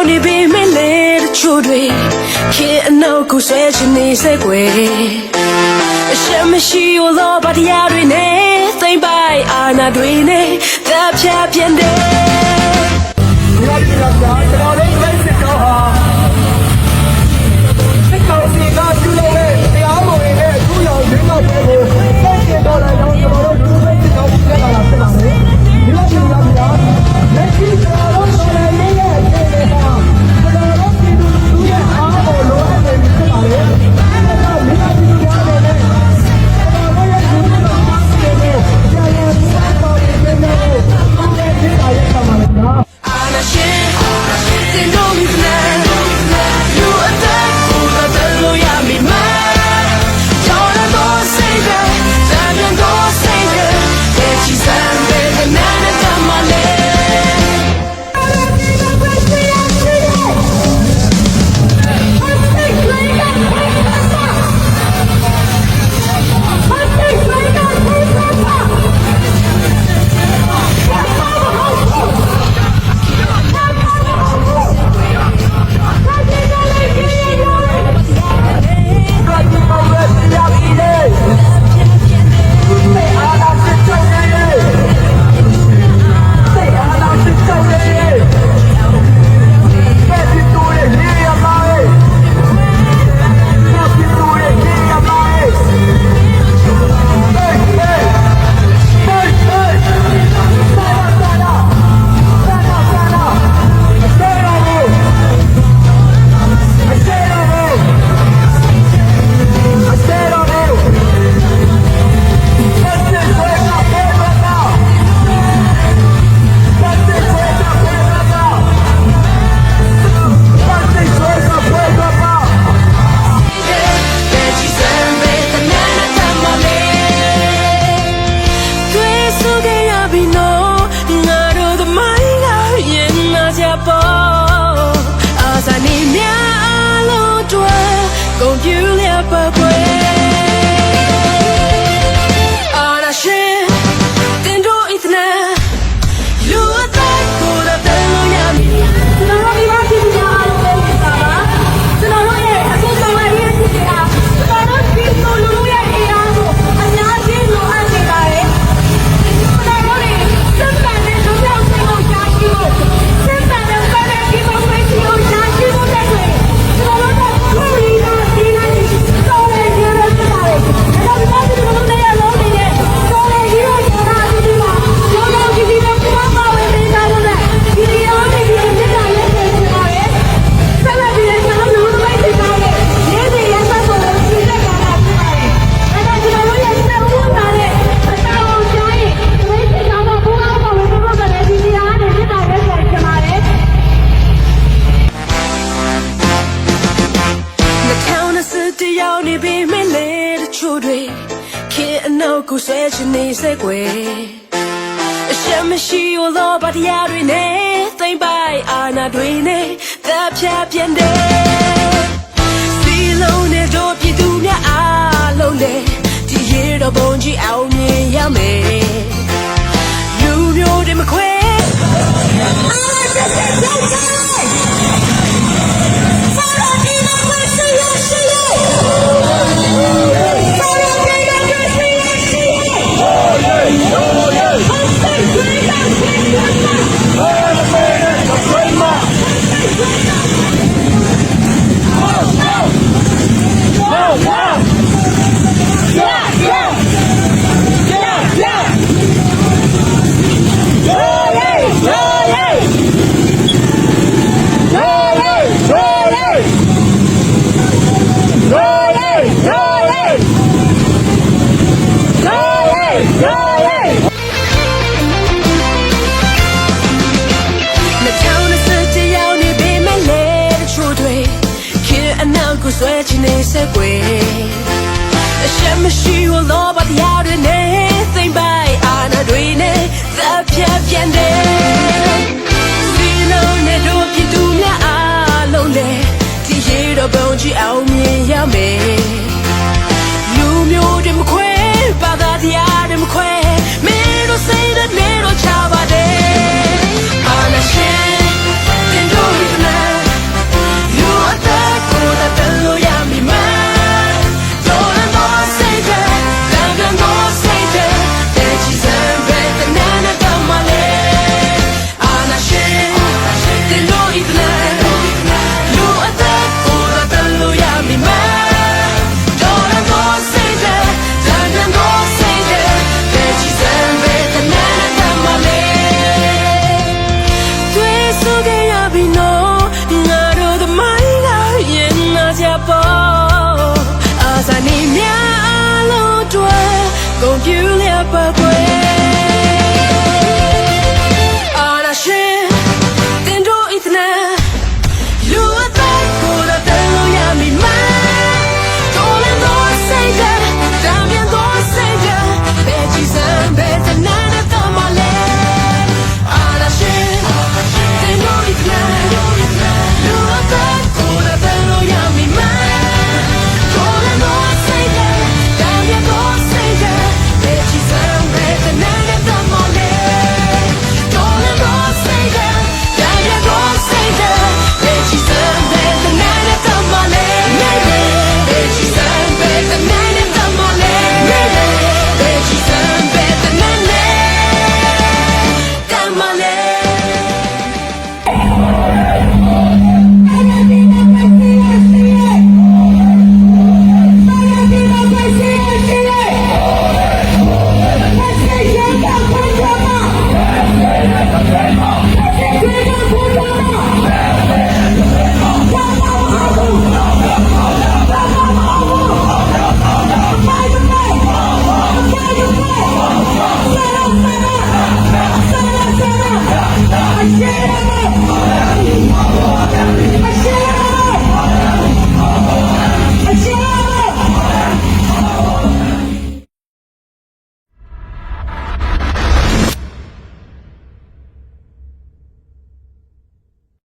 ရောက်နေပြီမင်းလေတချို့တွေခေအနောက်ကိုဆွဲချင်နေစေကွယ်အရှက်မရှိလို့ဘာတရားတွေနဲ့သိမ့်ပိုင်အာနာတွေနဲ့တပ်ဖြတ်ပြင်းတယ် up. ကိုကူဆွဲချင်နေစေကွယ်အရှက်မရှိလို့ဘာတရားတွေနဲ့သိမ့်ပိုင်အာနာတွေနဲ့တပ်ဖြတ်ပြန်တယ်စီလုံးနဲ့တို့ပြည်သူများအားလုံးနဲ့ဒီရေတော့ဘုံကြီးအောင်မြင်ရမယ်လူမျိုးတွေမခွဲအာတက်တက်ကြိုက် ပတ်